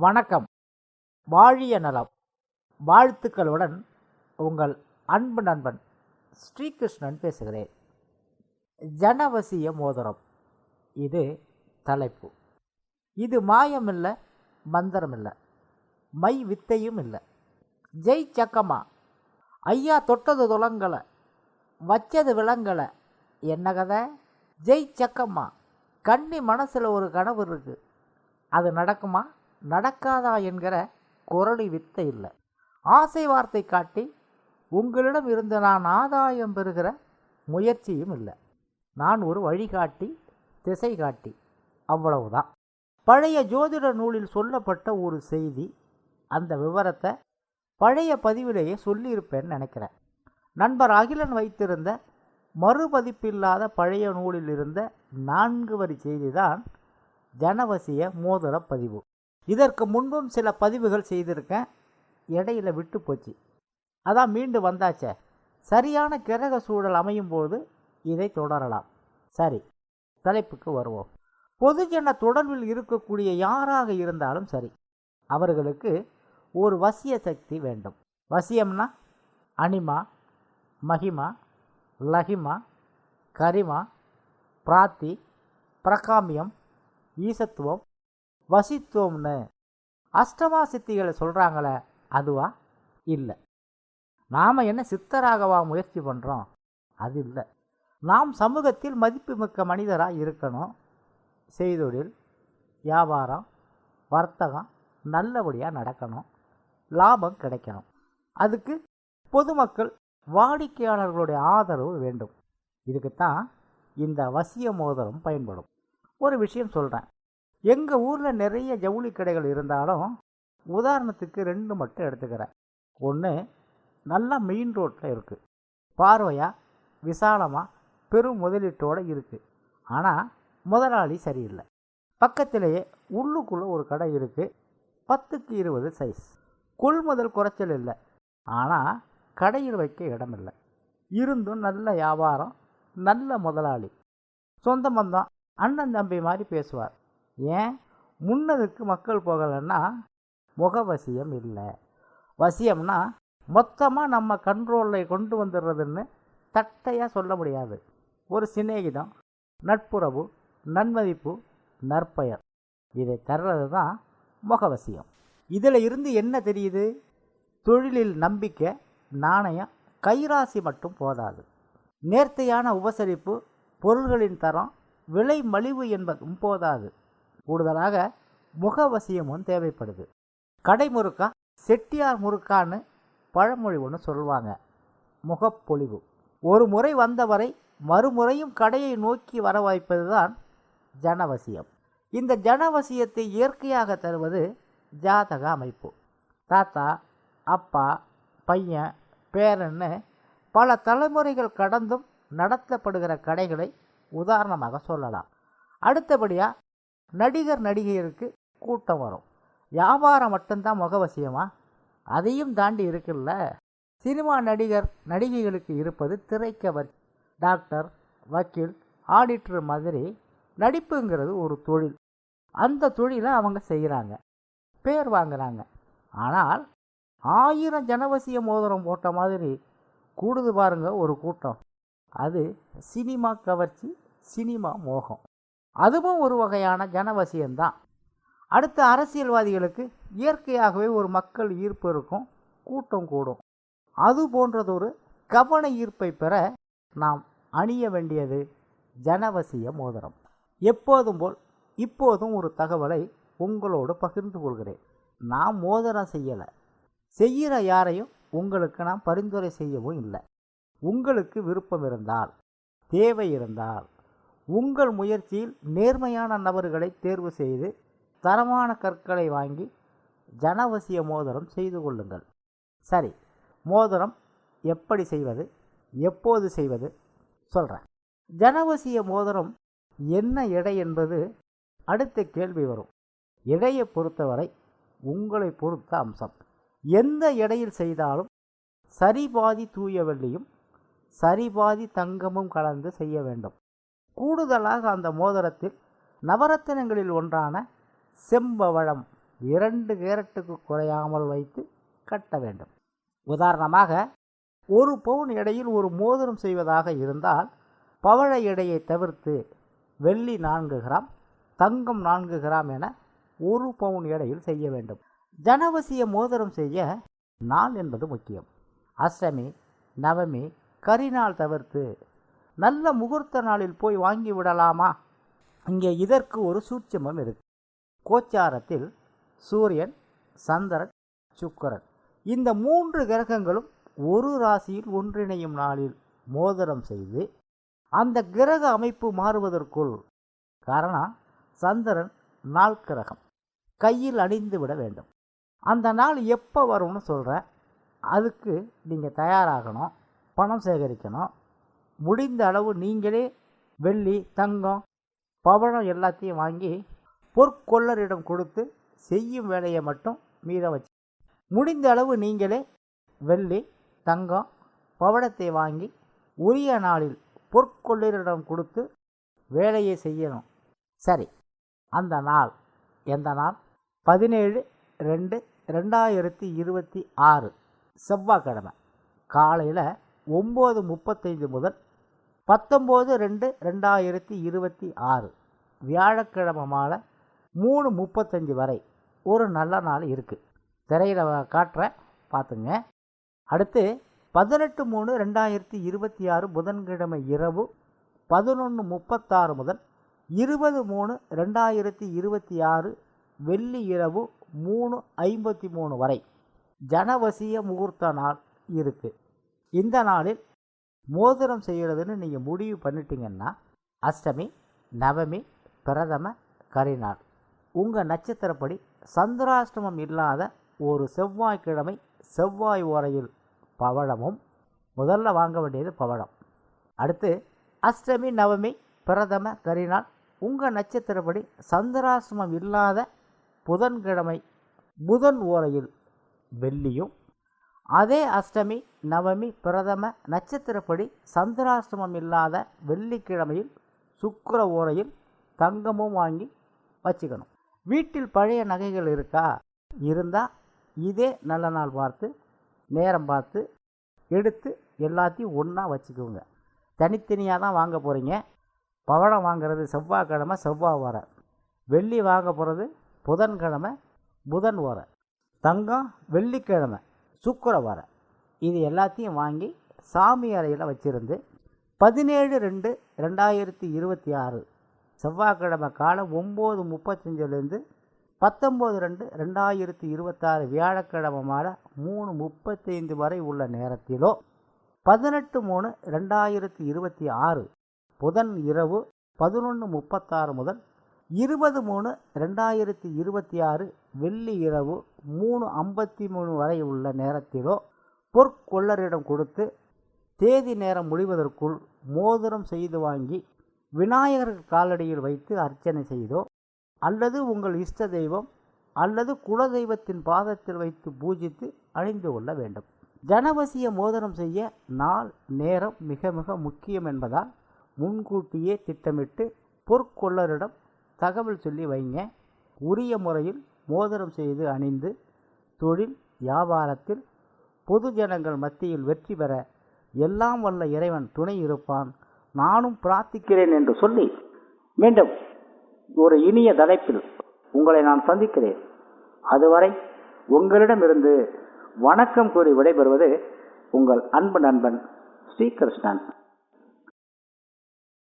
வணக்கம். வாழிய நலம். வாழ்த்துக்களுடன் உங்கள் அன்பு நண்பன் ஸ்ரீகிருஷ்ணன் பேசுகிறேன். ஜனவசிய மோதிரம். இது தலைப்பு. இது மாயமில்லை மந்திரமில்லை. மை வித்தையும் இல்லை. ஜெய் சக்கமா. ஐயா தொட்டது துலங்கலை. வச்சது விலங்கலை. என்ன கதை? ஜெய் சக்கம்மா கன்னி மனசில் ஒரு கனவு இருக்குது அது நடக்குமா? நடக்காதா என்கிற குரலி வித்தை இல்லை. ஆசை வார்த்தை காட்டி உங்களிடம் இருந்து நான் ஆதாயம் பெறுகிற முயற்சியும் இல்லை. நான் ஒரு வழிகாட்டி திசை காட்டி அவ்வளவுதான். பழைய ஜோதிட நூலில் சொல்லப்பட்ட ஒரு செய்தி அந்த விவரத்தை பழைய பதிவிலேயே சொல்லியிருப்பேன்னு நினைக்கிறேன். நண்பர் அகிலன் வைத்திருந்த மறுபதிப்பில்லாத பழைய நூலில் இருந்த நான்கு வரி செய்தி தான் ஜனவசிய மோதிர பதிவு. இதற்கு முன்பும் சில பதிவுகள் செய்திருக்கேன். இடையில விட்டு போச்சு. அதான் மீண்டு வந்தாச்சே. சரியான கிரக சூழல் அமையும் போது இதை தொடரலாம். சரி தலைப்புக்கு வருவோம். பொதுஜன தொடர்பில் இருக்கக்கூடிய யாராக இருந்தாலும் சரி அவர்களுக்கு ஒரு வசிய சக்தி வேண்டும். வசியம்னா அனிமா மகிமா லஹிமா கரிமா பிராத்தி பிரகாமியம் ஈசத்துவம் வசித்துவம்னு அஷ்டமா சித்திகளை சொல்கிறாங்களே அதுவா? இல்லை. நாம் என்ன சித்தராகவா முயற்சி பண்ணுறோம் அது இல்லை. நாம் சமூகத்தில் மதிப்புமிக்க மனிதராக இருக்கணும். செய்தொழில் வியாபாரம் வர்த்தகம் நல்லபடியாக நடக்கணும். லாபம் கிடைக்கணும். அதுக்கு பொதுமக்கள் வாடிக்கையாளர்களுடைய ஆதரவு வேண்டும். இதுக்குத்தான் இந்த வசிய மோதிரம் பயன்படும். ஒரு விஷயம் சொல்கிறேன் எங்கள் ஊரில் நிறைய ஜவுளி கடைகள் இருந்தாலும் உதாரணத்துக்கு ரெண்டு மட்டும் எடுத்துக்கிறேன். ஒன்று நல்லா மெயின் ரோட்டில் இருக்குது பார்வையாக விசாலமாக பெரும் முதலீட்டோடு இருக்குது ஆனால் முதலாளி சரியில்லை. பக்கத்திலேயே உள்ளுக்குள்ளே ஒரு கடை இருக்குது பத்துக்கு இருபது சைஸ் கொள்முதல் குறைச்சல் இல்லை. ஆனால் கடையில் வைக்க இடமில்லை. இருந்தும் நல்ல வியாபாரம் நல்ல முதலாளி. சொந்த பந்தம் அண்ணன் தம்பி மாதிரி பேசுவார். ஏன்? முன்னதுக்கு மக்கள் போகலைன்னா முகவசியம் இல்லை. வசியம்னா மொத்தமாக நம்ம கண்ட்ரோலில் கொண்டு வந்துடுறதுன்னு தட்டையாக சொல்ல முடியாது. ஒரு சிநேகிதம் நட்புறவு நன்மதிப்பு நற்பெயர். இதை தர்றது தான் முகவசியம். இதில் இருந்து என்ன தெரியுது? தொழிலில் நம்பிக்கை நாணயம் கைராசி மட்டும் போதாது. நேர்த்தையான உபசரிப்பு பொருள்களின் தரம் விலை மலிவு என்பதும் போதாது. கூடுதலாக முகவசியமும் தேவைப்படுது. கடை முறுக்கா செட்டியார் முறுக்கான்னு பழமொழி ஒன்று சொல்லுவாங்க. முகப்பொழிவு. ஒரு முறை வந்தவரை மறுமுறையும் கடையை நோக்கி வர வைப்பது தான் ஜனவசியம். இந்த ஜனவசியத்தை இயற்கையாக தருவது ஜாதக அமைப்பு. தாத்தா அப்பா பையன் பேரன்னு பல தலைமுறைகள் கடந்தும் நடத்தப்படுகிற கடைகளை உதாரணமாக சொல்லலாம். அடுத்தபடியாக நடிகர் நடிகையருக்கு கூட்டம் வரும். வியாபாரம் மட்டும்தான் முகவசியமா? அதையும் தாண்டி இருக்குல்ல சினிமா நடிகர் நடிகைகளுக்கு இருப்பது திரைக்கவர் டாக்டர் வக்கீல் ஆடிட்டர் மாதிரி நடிப்புங்கிறது ஒரு தொழில். அந்த தொழிலை அவங்க செய்கிறாங்க பேர் வாங்குறாங்க. ஆனால் ஆயிரம் ஜனவசிய மோதிரம் போட்ட மாதிரி கூடுது பாருங்க ஒரு கூட்டம். அது சினிமா கவர்ச்சி சினிமா மோகம். அதுவும் ஒரு வகையான ஜனவசியம்தான். அடுத்த அரசியல்வாதிகளுக்கு இயற்கையாகவே ஒரு மக்கள் ஈர்ப்பு இருக்கும் கூட்டம் கூடும். அது போன்றதொரு கவன ஈர்ப்பை பெற நாம் அணிய வேண்டியது ஜனவசிய மோதிரம். எப்போதும் போல் இப்போதும் ஒரு தகவலை உங்களோடு பகிர்ந்து கொள்கிறேன். நான் மோதிரம் செய்யலை. செய்கிற யாரையும் உங்களுக்கு நான் பரிந்துரை செய்யவும் இல்லை. உங்களுக்கு விருப்பம் இருந்தால் தேவை இருந்தால் உங்கள் முயற்சியில் நேர்மையான நபர்களை தேர்வு செய்து தரமான கற்களை வாங்கி ஜனவசிய மோதிரம் செய்து கொள்ளுங்கள். சரி மோதிரம் எப்படி செய்வது எப்போது செய்வது சொல்கிறேன் ஜனவசிய மோதிரம் என்ன எடை என்பது அடுத்த கேள்வி வரும். எடையை பொறுத்தவரை உங்களை பொறுத்த அம்சம். எந்த எடையில் செய்தாலும் சரிபாதி தூய வெள்ளியும் சரிபாதி தங்கமும் கலந்து செய்ய வேண்டும். கூடுதலாக அந்த மோதிரத்தில் நவரத்தினங்களில் ஒன்றான செம்பவழம் இரண்டு கேரட்டுக்கு குறையாமல் வைத்து கட்ட வேண்டும். உதாரணமாக ஒரு பவுன் எடையில் ஒரு மோதிரம் செய்வதாக இருந்தால் பவழ எடையை தவிர்த்து வெள்ளி நான்கு கிராம் தங்கம் நான்கு கிராம் என ஒரு பவுன் எடையில் செய்ய வேண்டும். ஜனவசிய மோதிரம் செய்ய நாள் என்பது முக்கியம். அஷ்டமி நவமி கரிநாள் தவிர்த்து நல்ல முகூர்த்த நாளில் போய் வாங்கி விடலாமா? இங்கே இதற்கு ஒரு சூட்சமம் இருக்கு. கோச்சாரத்தில் சூரியன் சந்திரன் சுக்கரன். இந்த மூன்று கிரகங்களும் ஒரு ராசியில் ஒன்றிணையும் நாளில் மோதிரம் செய்து அந்த கிரக அமைப்பு மாறுவதற்குள் காரணம் சந்திரன் நாள் கிரகம். கையில் அணிந்து விட வேண்டும். அந்த நாள் எப்போ வரும்னு சொல்கிறேன் அதுக்கு நீங்கள் தயாராகணும் பணம் சேகரிக்கணும் முடிந்த அளவு நீங்களே வெள்ளி தங்கம் பவழம் எல்லாத்தையும் வாங்கி பொற்கொள்ளரிடம் கொடுத்து செய்யும் வேலையை மட்டும் மீதம் வச்சு. முடிந்த அளவு நீங்களே வெள்ளி தங்கம் பவனத்தை வாங்கி உரிய நாளில் பொற்கொள்ளரிடம் கொடுத்து வேலையை செய்யணும். சரி அந்த நாள் எந்த நாள்? பதினேழு ரெண்டு ரெண்டாயிரத்தி இருபத்தி ஆறு செவ்வாய்க்கிழமை. காலையில் ஒம்பது முப்பத்தைந்து முதல் பத்தொம்போது ரெண்டு ரெண்டாயிரத்தி இருபத்தி ஆறு. வியாழக்கிழமை மாலை மூணு முப்பத்தஞ்சு வரை ஒரு நல்ல நாள் இருக்குது திரையில் காட்டுறேன். பார்த்துங்க அடுத்து பதினெட்டு மூணு ரெண்டாயிரத்தி இருபத்தி ஆறு புதன்கிழமை இரவு பதினொன்று முப்பத்தாறு முதல் இருபது மூணு ரெண்டாயிரத்தி இருபத்தி ஆறு வெள்ளி இரவு மூணு ஐம்பத்தி மூணு வரை. ஜனவசிய முகூர்த்த நாள் இருக்குது இந்த நாளில் மோதிரம் செய்கிறதுன்னு நீங்கள் முடிவு பண்ணிட்டீங்கன்னா அஷ்டமி நவமி பிரதம கரிநாள். உங்கள் நட்சத்திரப்படி சந்திராஷ்டமம் இல்லாத ஒரு செவ்வாய்க்கிழமை செவ்வாய் ஓரையில் பவழமும் முதல்ல வாங்க வேண்டியது பவழம். அடுத்து அஷ்டமி நவமி பிரதம கரிநாள். உங்கள் நட்சத்திரப்படி சந்திராசிரமம் இல்லாத புதன்கிழமை புதன் ஓரையில் வெள்ளியும் அதே அஷ்டமி நவமி பிரதம நட்சத்திரப்படி சந்திராஷ்டமம் இல்லாத வெள்ளிக்கிழமையில் சுக்கிர ஓரையில் தங்கமும் வாங்கி வச்சுக்கணும். வீட்டில் பழைய நகைகள் இருக்கா? இருந்தால் இதே நல்ல நாள் பார்த்து நேரம் பார்த்து எடுத்து எல்லாத்தையும் ஒன்றா வச்சுக்கோங்க. தனித்தனியாக தான் வாங்க போகிறீங்க பவழம் வாங்குறது செவ்வாய்க்கிழமை செவ்வாய் வர வெள்ளி வாங்க போகிறது புதன்கிழமை புதன் வர தங்கம் வெள்ளிக்கிழமை. சுக்கிர இது எல்லாத்தையும் வாங்கி சாமி அறையில் வச்சுருந்து பதினேழு ரெண்டு ரெண்டாயிரத்தி இருபத்தி ஆறு செவ்வாய்க்கிழமை காலம் ஒம்பது முப்பத்தஞ்சுலேருந்து பத்தொம்போது ரெண்டு ரெண்டாயிரத்தி இருபத்தாறு வியாழக்கிழமை மாலை மூணு முப்பத்தைந்து வரை உள்ள நேரத்திலோ பதினெட்டு மூணு ரெண்டாயிரத்தி இருபத்தி ஆறு புதன் இரவு பதினொன்று முப்பத்தாறு முதல் இருபது மூணு ரெண்டாயிரத்தி இருபத்தி ஆறு வெள்ளி இரவு மூணு ஐம்பத்தி மூணு வரை உள்ள நேரத்திலோ பொற்கொள்ளரிடம் கொடுத்து தேதி நேரம் முடிவதற்குள் மோதிரம் செய்து வாங்கி விநாயகர் காலடியில் வைத்து அர்ச்சனை செய்தோ அல்லது உங்கள் இஷ்ட தெய்வம் அல்லது குலதெய்வத்தின் பாதத்தில் வைத்து பூஜித்து அணிந்து கொள்ள வேண்டும். ஜனவசிய மோதிரம் செய்ய நாள் நேரம் மிக மிக முக்கியம் என்பதால் முன்கூட்டியே திட்டமிட்டு பொற்கொள்ளரிடம் தகவல் சொல்லி வைங்க. உரிய முறையில் மோதிரம் செய்து அணிந்து தொழில் வியாபாரத்தில் பொது ஜனங்கள் மத்தியில் வெற்றி பெற எல்லாம் வல்ல இறைவன் துணை இருப்பான். நானும் பிரார்த்திக்கிறேன் என்று சொல்லி மீண்டும் ஒரு இனிய தலைப்பில் உங்களை நான் சந்திக்கிறேன். அதுவரை உங்களிடமிருந்து வணக்கம் கூறி விடைபெறுவது உங்கள் அன்பு நண்பன் ஸ்ரீகிருஷ்ணன்